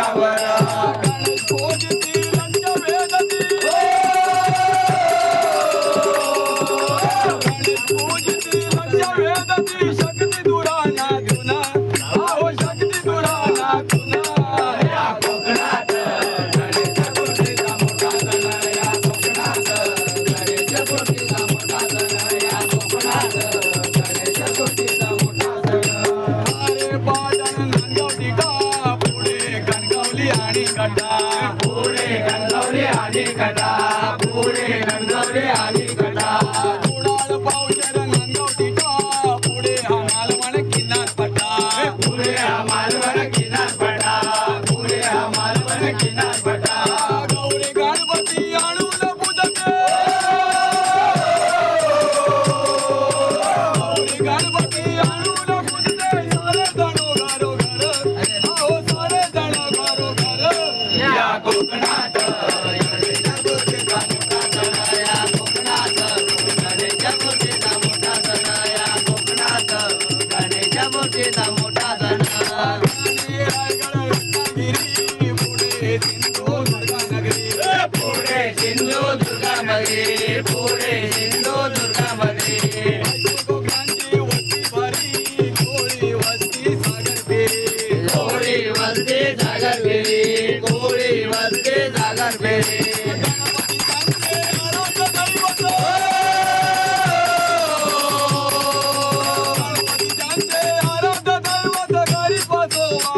ಅವರ கண்டா பூரே நந்தோரே ஆதி கண்டா கூடாத பௌச்சர நந்தோட்டிட்டா பூரே ஹமால மன கின்னார் பட்டா. பூரே ஹமால மன கின்னார் பட்டா பூரே ஹமால மன கின்னார் பட்டா. கௌரி கணபதி அணுல புதக்கு கௌரி கணபதி அணுல புதக்கு சாரே தனு கரு கரு ஓ சாரே தனு கரு கரு யா கோகநாத் 谢谢大家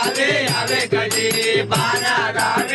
આવે આવે ગજરી બાના રાવે